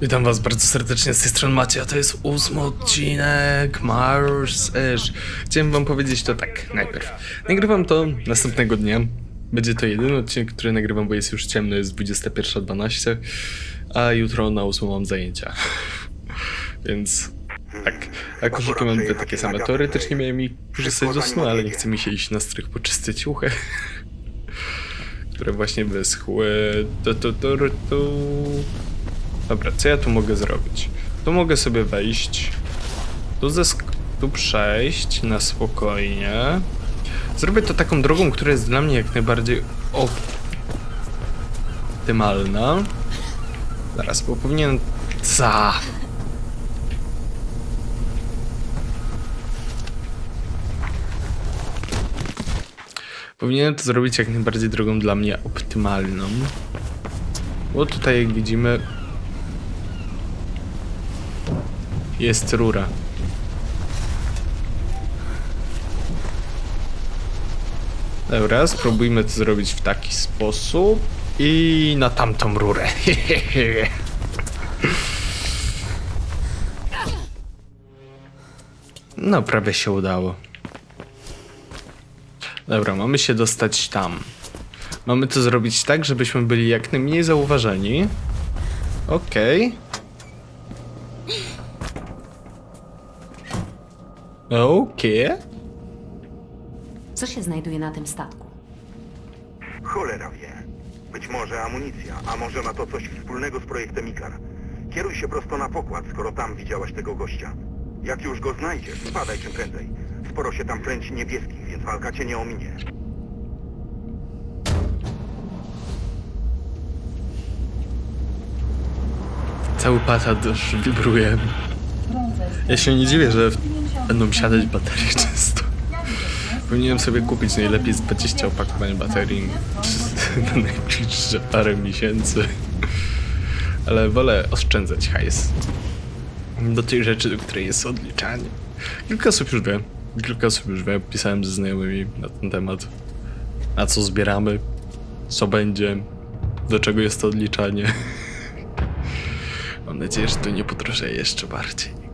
Witam was bardzo serdecznie z tej strony Macie, a to jest ósmy odcinek Mars Edge. Chciałem wam powiedzieć to tak, najpierw. Nagrywam to następnego dnia. Będzie to jedyny odcinek, który nagrywam, bo jest już ciemno, jest 21.12, a jutro na 8 mam zajęcia. Więc tak, a koszulki mam dwie takie same. Teoretycznie miałem mi korzystać do snu, ale nie chce mi się iść na strych poczyścić ciuchy. które właśnie wyschły. Tu, tu, ru, tu. Dobra, co ja tu mogę zrobić? Tu mogę sobie wejść, tu, tu przejść na spokojnie. Zrobię to taką drogą, która jest dla mnie jak najbardziej optymalna. Zaraz, bo powinien... Za. Powinienem to zrobić jak najbardziej drogą dla mnie optymalną. Bo tutaj jak widzimy jest rura. Dobra, spróbujmy to zrobić w taki sposób i na tamtą rurę. No, prawie się udało. Dobra, mamy się dostać tam. Mamy to zrobić tak, żebyśmy byli jak najmniej zauważeni. Okej. Okej. Co się znajduje na tym statku? Cholera wie. Być może amunicja, a może ma to coś wspólnego z projektem Ikar. Kieruj się prosto na pokład, skoro tam widziałaś tego gościa. Jak już go znajdziesz, spadaj czym prędzej. Sporo się tam kręci niebieskich, więc walka cię nie ominie. Cały patat już wibruje. Ja się nie dziwię, że będą siadać baterie często. Powinienem sobie kupić najlepiej z 20 opakowań baterii na najbliższe parę miesięcy. Ale wolę oszczędzać hajs. Do tej rzeczy, do której jest odliczanie. Kilka osób już wie. Kilka osób już wie. Pisałem ze znajomymi na ten temat. Na co zbieramy. Co będzie. Do czego jest to odliczanie. Mam nadzieję, że to nie podrożeje jeszcze bardziej.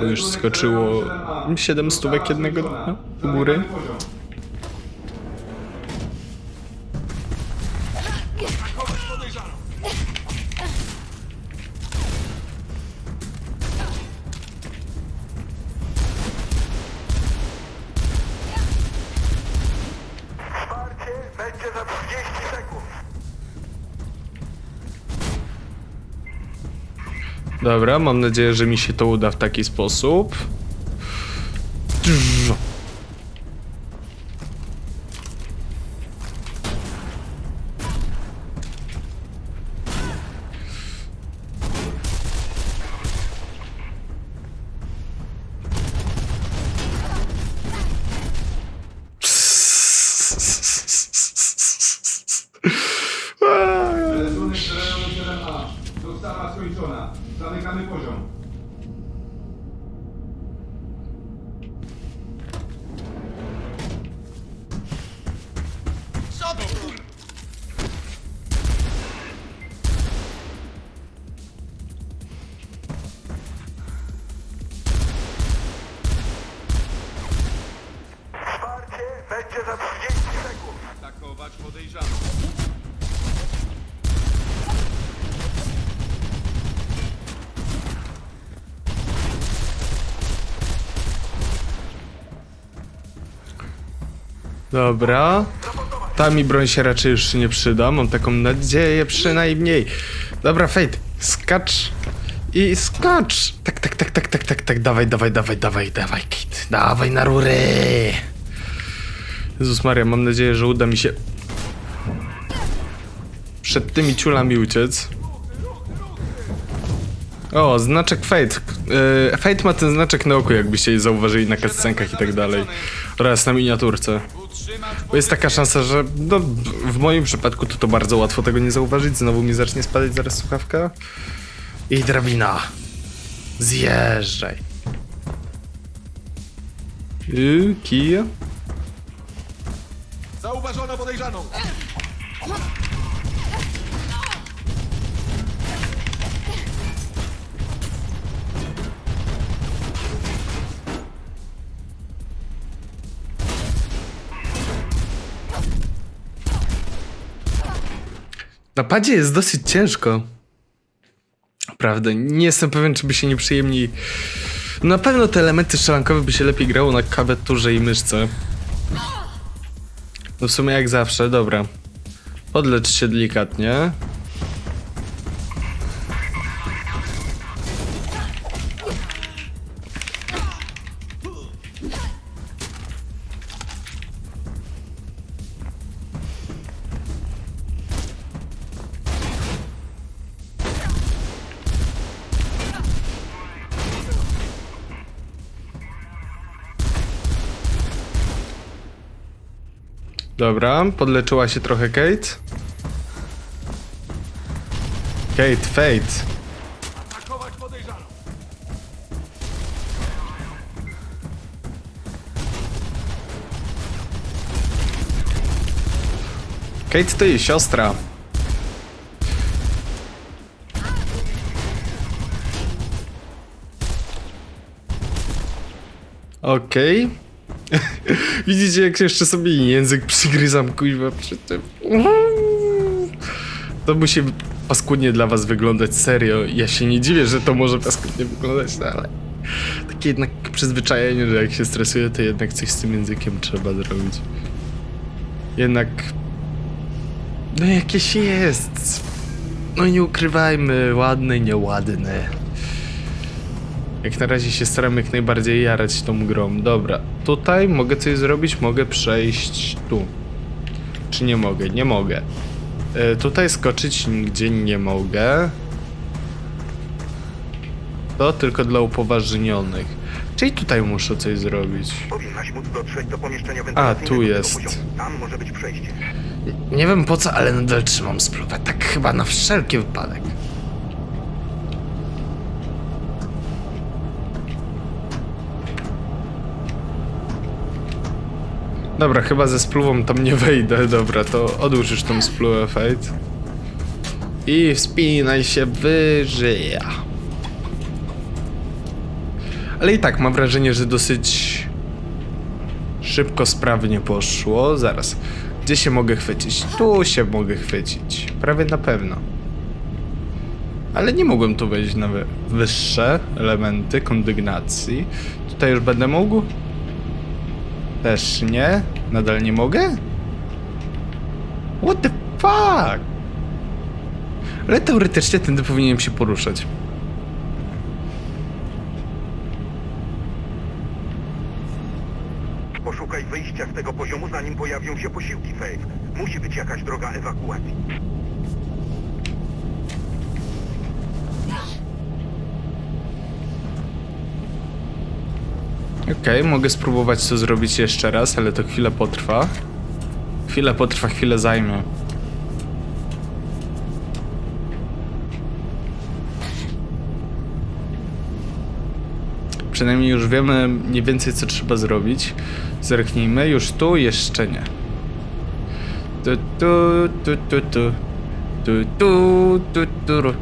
Bo już skoczyło 7 stówek jednego dnia do góry. Dobra, mam nadzieję, że mi się to uda w taki sposób. Selamünaleyküm hocam. Dobra. Ta mi broń się raczej już nie przyda, mam taką nadzieję przynajmniej. Dobra, Fate, skacz i skacz. Tak, tak, tak, tak, tak, tak, tak, dawaj, dawaj, dawaj, dawaj, dawaj, Kit, dawaj na rury. Jezus Maria, mam nadzieję, że uda mi się przed tymi ciulami uciec. O, znaczek Fate. Yy, Fate ma ten znaczek na oku, jakbyście zauważyli na cutscenkach i tak dalej. Oraz na miniaturce. Bo jest taka szansa, że no, w moim przypadku to to bardzo łatwo tego nie zauważyć. Znowu mi zacznie spadać zaraz słuchawka. I drabina. Zjeżdżaj. Yy, kij. Zauważono podejrzaną. Na padzie jest dosyć ciężko. Naprawdę, nie jestem pewien, czy by się nieprzyjemniej... Na pewno te elementy strzelankowe by się lepiej grało na klawiaturze i myszce. No w sumie jak zawsze, dobra. Podlecz się delikatnie. Dobra, podleczyła się trochę Kate. Kate, Fate. Kate to jej siostra. Okej. Widzicie, jak jeszcze sobie język przygryzam, kuźwa, przy tym. To musi paskudnie dla was wyglądać, serio. Ja się nie dziwię, że to może paskudnie wyglądać, no ale... Takie jednak przyzwyczajenie, że jak się stresuje, to jednak coś z tym językiem trzeba zrobić. Jednak... No jakieś jest. No nie ukrywajmy, ładne, nieładne. Jak na razie się staram jak najbardziej jarać tą grą. Dobra, tutaj mogę coś zrobić, mogę przejść tu. Czy nie mogę? Nie mogę. E, tutaj skoczyć nigdzie nie mogę. To tylko dla upoważnionych. Czyli tutaj muszę coś zrobić. Powinnaś móc dotrzeć do pomieszczenia A, tu jest. Tam może być przejście. Nie wiem po co, ale nadal trzymam spluwę. Tak chyba na wszelki wypadek. Dobra, chyba ze spluwą tam nie wejdę. Dobra, to odłóż tą spluwę, Fate. I wspinaj się wyżej. Ale i tak mam wrażenie, że dosyć szybko, sprawnie poszło. Zaraz. Gdzie się mogę chwycić? Tu się mogę chwycić. Prawie na pewno. Ale nie mogłem tu wejść na wy- wyższe elementy kondygnacji. Tutaj już będę mógł? Też nie. Nadal nie mogę? What the fuck? Ale teoretycznie tędy powinienem się poruszać. Poszukaj wyjścia z tego poziomu, zanim pojawią się posiłki, Faith. Musi być jakaś droga ewakuacji. Okej, mogę spróbować to zrobić jeszcze raz, ale to chwilę potrwa. Chwilę potrwa, chwilę zajmie. Przynajmniej już wiemy mniej więcej co trzeba zrobić. Zerknijmy, już tu jeszcze nie. Tu tu tu tu tu. Tu tu tu tu. ru.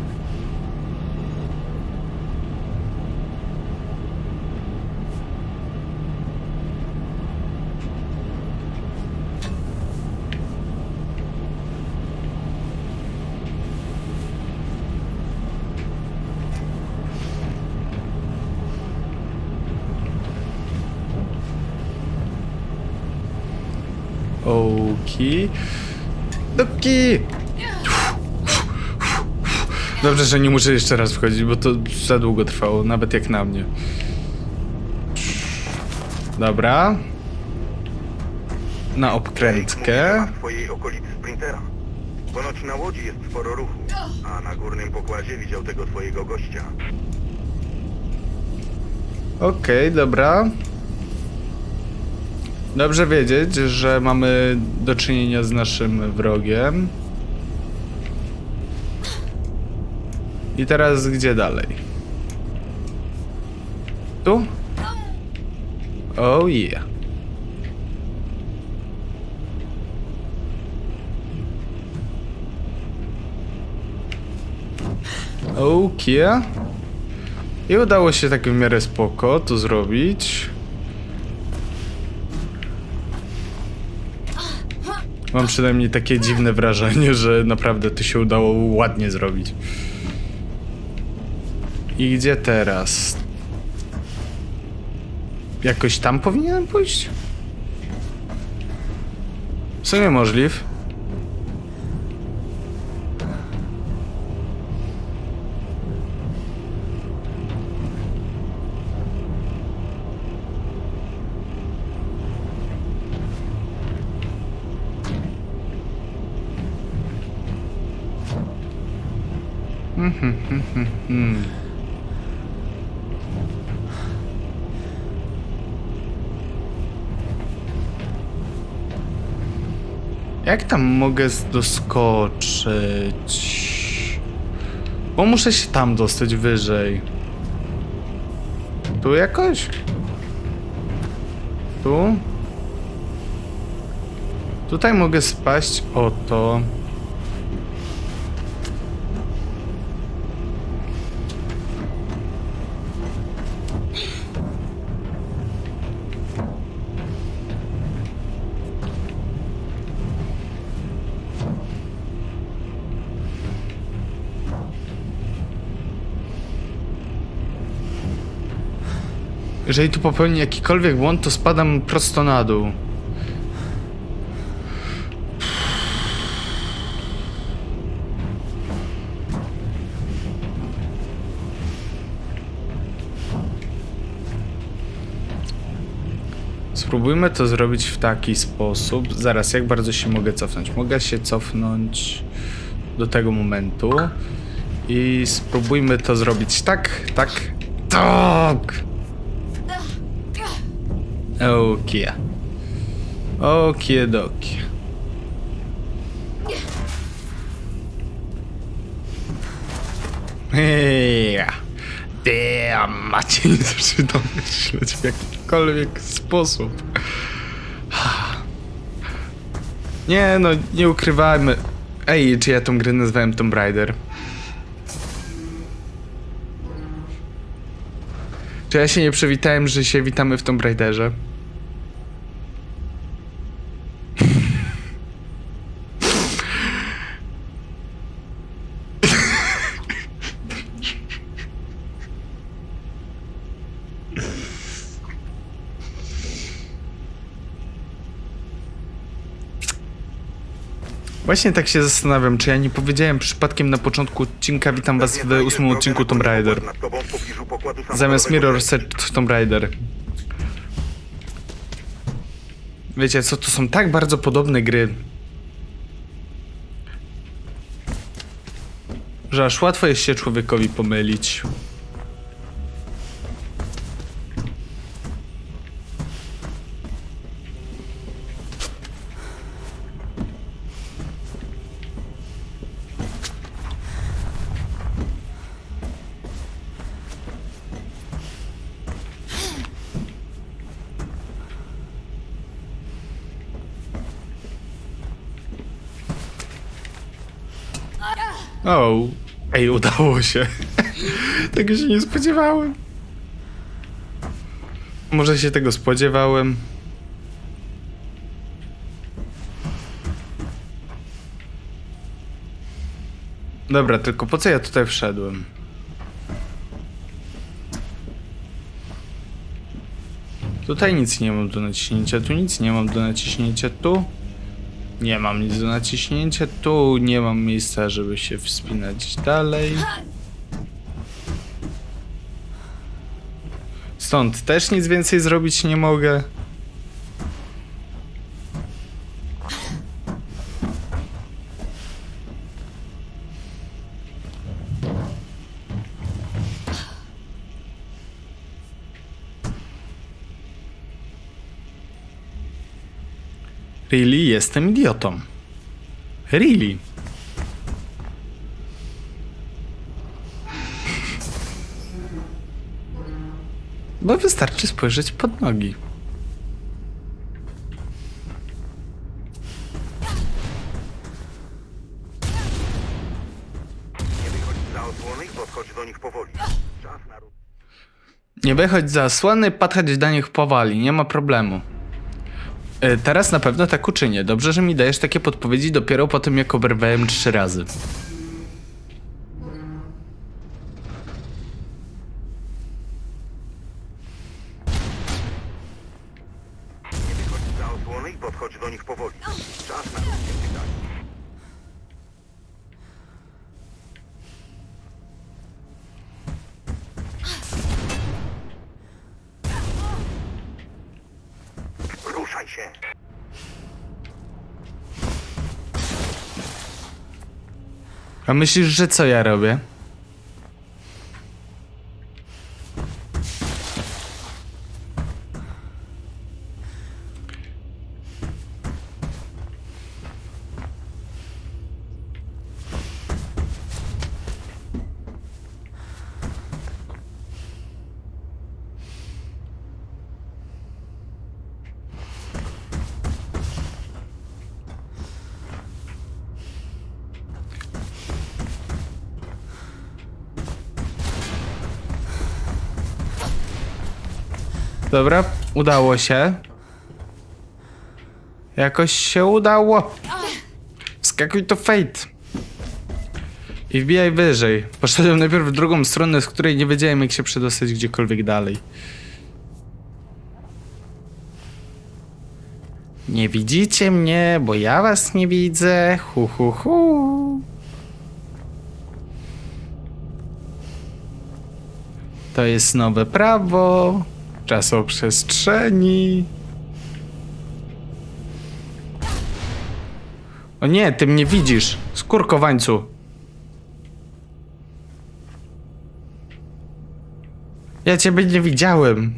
Oki. Doki! Dobrze, że nie muszę jeszcze raz wchodzić, bo to za długo trwało, nawet jak na mnie. Dobra. Na obkrętkę. twojej okolicy sprintera. Ponoć na łodzi jest sporo ruchu, a na górnym pokładzie widział tego twojego gościa. Okej, dobra. Dobrze wiedzieć, że mamy do czynienia z naszym wrogiem. I teraz gdzie dalej? Tu? Oh yeah. Okay. I udało się tak w miarę spoko to zrobić. Mam przynajmniej takie dziwne wrażenie, że naprawdę to się udało ładnie zrobić. I gdzie teraz? Jakoś tam powinienem pójść? W sumie możliw. Jak tam mogę doskoczyć? Bo muszę się tam dostać wyżej. Tu jakoś? Tu? Tutaj mogę spaść o Jeżeli tu popełnię jakikolwiek błąd, to spadam prosto na dół. Spróbujmy to zrobić w taki sposób. Zaraz, jak bardzo się mogę cofnąć? Mogę się cofnąć do tego momentu. I spróbujmy to zrobić tak, tak, tak. Okie. Okie dokie. Ja. Damn, macie nie zaczyna myśleć w jakikolwiek sposób. Nie no, nie ukrywajmy. Ej, czy ja tą grę nazwałem Tomb Raider? Czy ja się nie przywitałem, że się witamy w Tomb Raiderze? Właśnie tak się zastanawiam, czy ja nie powiedziałem przypadkiem na początku odcinka Witam was w ósmym odcinku Tomb Raider. Zamiast Mirror Search Tomb Raider. Wiecie co, to są tak bardzo podobne gry, że aż łatwo jest się człowiekowi pomylić. O, ej, udało się. tego się nie spodziewałem. Może się tego spodziewałem. Dobra, tylko po co ja tutaj wszedłem? Tutaj nic nie mam do naciśnięcia, tu nic nie mam do naciśnięcia, tu nie mam nic do naciśnięcia, tu nie mam miejsca, żeby się wspinać dalej. Stąd też nic więcej zrobić nie mogę. Really? Jestem idiotą. Really? Bo wystarczy spojrzeć pod nogi. Nie wychodź za osłony podchodź do nich powoli. Nie wychodź za Teraz na pewno tak uczynię. Dobrze, że mi dajesz takie podpowiedzi dopiero po tym, jak oberwałem trzy razy. Myślisz, że co ja robię? Dobra, udało się. Jakoś się udało. Wskakuj to Fate. I wbijaj wyżej. Poszedłem najpierw w drugą stronę, z której nie wiedziałem jak się przedostać gdziekolwiek dalej. Nie widzicie mnie, bo ja was nie widzę. Hu hu hu. To jest nowe prawo czasoprzestrzeni. O nie, ty mnie widzisz, skurkowańcu. Ja ciebie nie widziałem.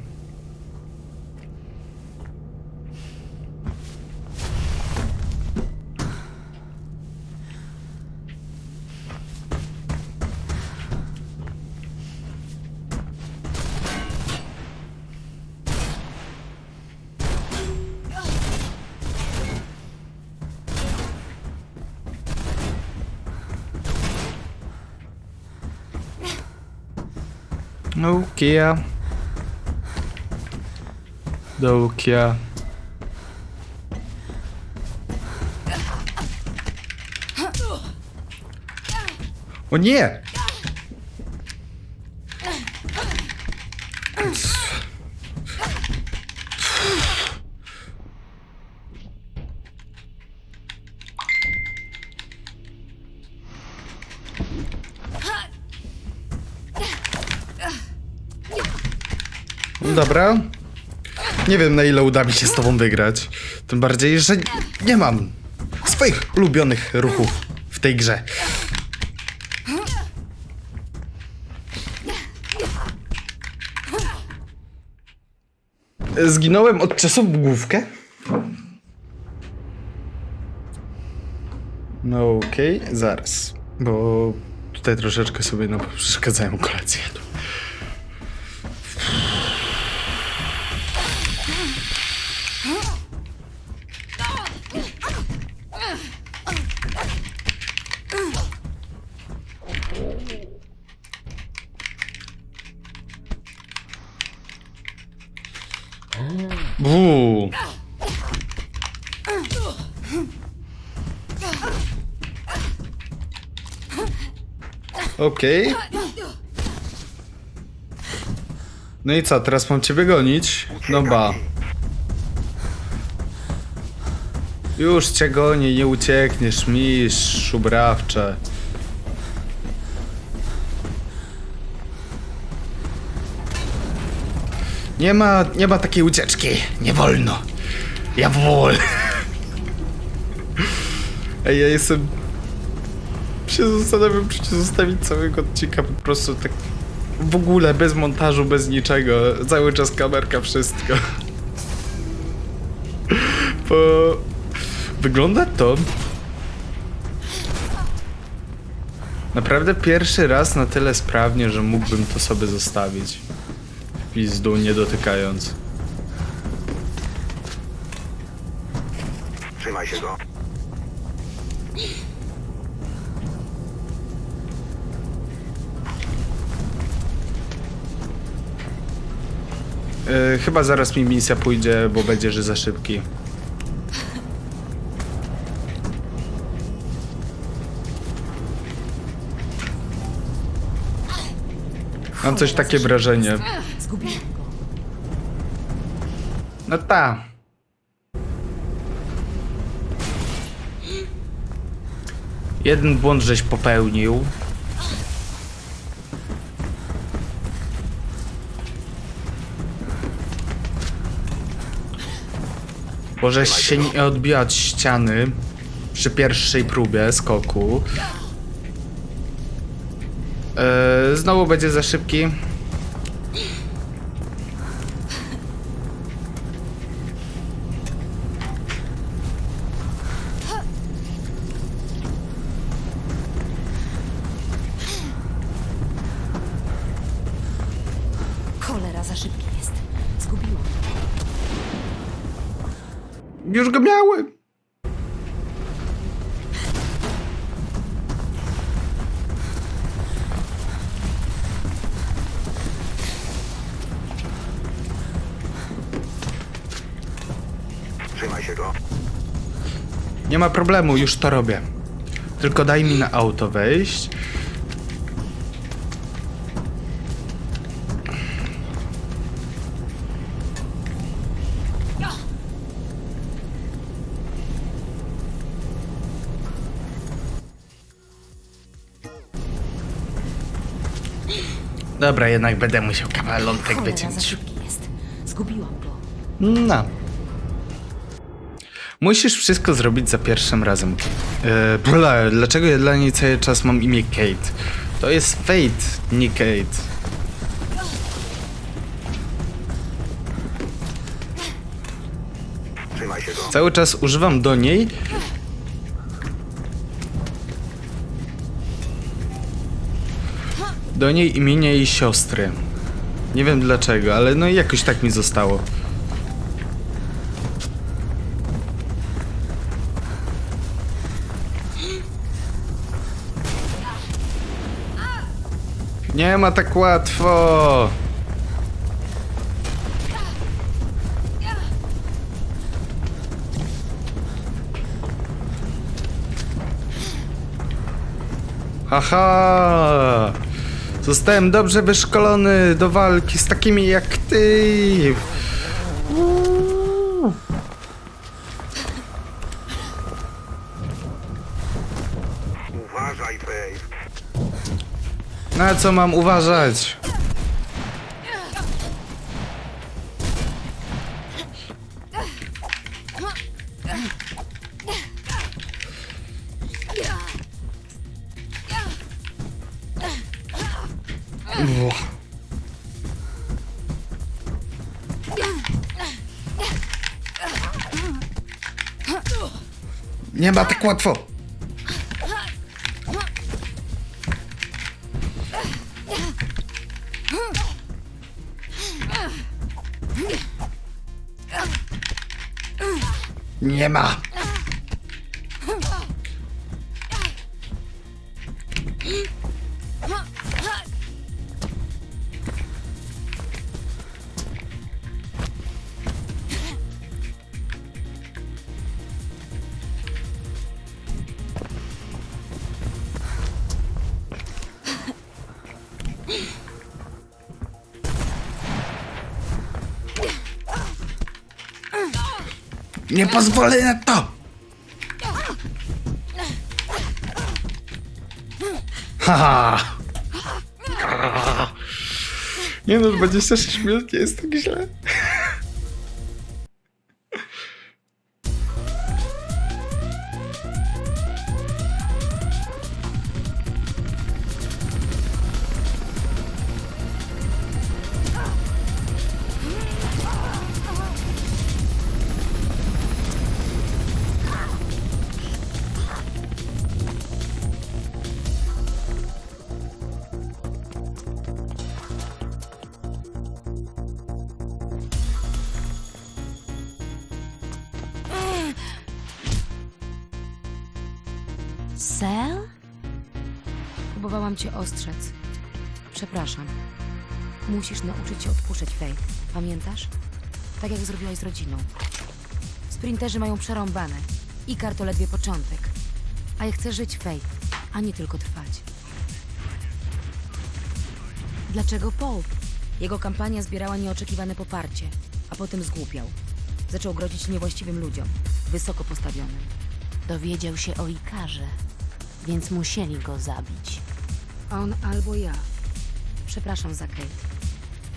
Nokia. Nokia. O nie! Dobra. Nie wiem na ile uda mi się z tobą wygrać. Tym bardziej, że nie mam swoich ulubionych ruchów w tej grze. Zginąłem od czasu w główkę? No okej, zaraz. Bo tutaj troszeczkę sobie no, przeszkadzają kolację. Okej. No i co, teraz mam ciebie gonić? No ba. Już cię gonię, nie uciekniesz, mistrz ubrawcze. Nie ma, nie ma takiej ucieczki. Nie wolno. Ja wolę. Ej, ja jestem... Się zastanawiam, czy ci zostawić całego odcinka po prostu tak... W ogóle, bez montażu, bez niczego. Cały czas kamerka, wszystko. Bo... Wygląda to... Naprawdę pierwszy raz na tyle sprawnie, że mógłbym to sobie zostawić. Pizdu, nie dotykając. Trzymaj się go. E, chyba zaraz mi misja pójdzie, bo będzie, że za szybki. Mam coś takie wrażenie. No ta. Jeden błąd żeś popełnił. Możesz się nie odbijać ściany przy pierwszej próbie skoku. Eee, znowu będzie za szybki. Cholera, za szybki Już go miałem. Trzymaj się go. Nie ma problemu, już to robię. Tylko daj mi na auto wejść. Dobra, jednak będę musiał kawalątek Cholera, za wyciąć. szybki jest. Zgubiłam go. No. Musisz wszystko zrobić za pierwszym razem. Bla, dlaczego ja dla niej cały czas mam imię Kate? To jest Fate, nie Kate. Cały czas używam do niej. Do niej imienia jej siostry. Nie wiem dlaczego, ale no jakoś tak mi zostało. Nie ma tak łatwo. Haha! Zostałem dobrze wyszkolony do walki z takimi jak ty. Uuu. Uważaj, Faith. Na co mam uważać? Ma tak łatwo. Nie ma. Nie pozwolę na to! Haha! Nie no, 26 minut nie jest tak źle. Musisz nauczyć się odpuszczać, Faith. Pamiętasz? Tak jak zrobiłaś z rodziną. Sprinterzy mają przerąbane. Ikar to ledwie początek. A ja chcę żyć, Faith, a nie tylko trwać. Dlaczego Pope? Jego kampania zbierała nieoczekiwane poparcie, a potem zgłupiał. Zaczął grozić niewłaściwym ludziom, wysoko postawionym. Dowiedział się o Ikarze, więc musieli go zabić. On albo ja. Przepraszam za Kate.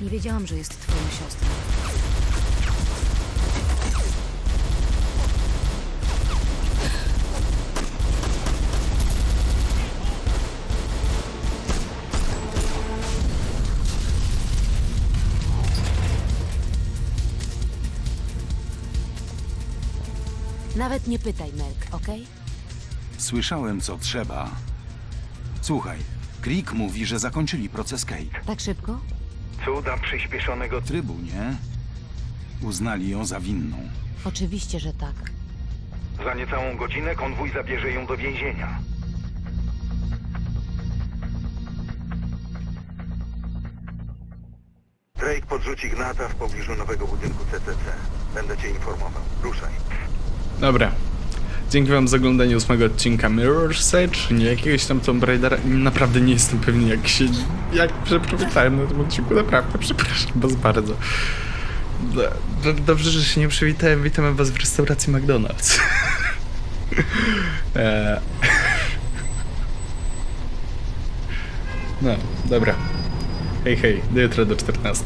Nie wiedziałam, że jest twoją siostrą. Nawet nie pytaj, Merk, okej? Słyszałem, co trzeba. Słuchaj, Krieg mówi, że zakończyli proces Kate. Tak szybko? Cuda przyspieszonego Trybu, nie? Uznali ją za winną. Oczywiście, że tak. Za niecałą godzinę konwój zabierze ją do więzienia. Drake podrzuci Gnata w pobliżu nowego budynku CCC. Będę cię informował. Ruszaj. Dobra. Dzięki wam za oglądanie ósmego odcinka Mirror's Edge, nie jakiegoś tam Tomb Raidera. Naprawdę nie jestem pewien jak się... jak przywitałem na tym odcinku, naprawdę przepraszam was bardzo. Do, do, dobrze, że się nie przywitałem, witamy was w restauracji McDonald's. eee. No, dobra. Hej, hej, do jutra do 14.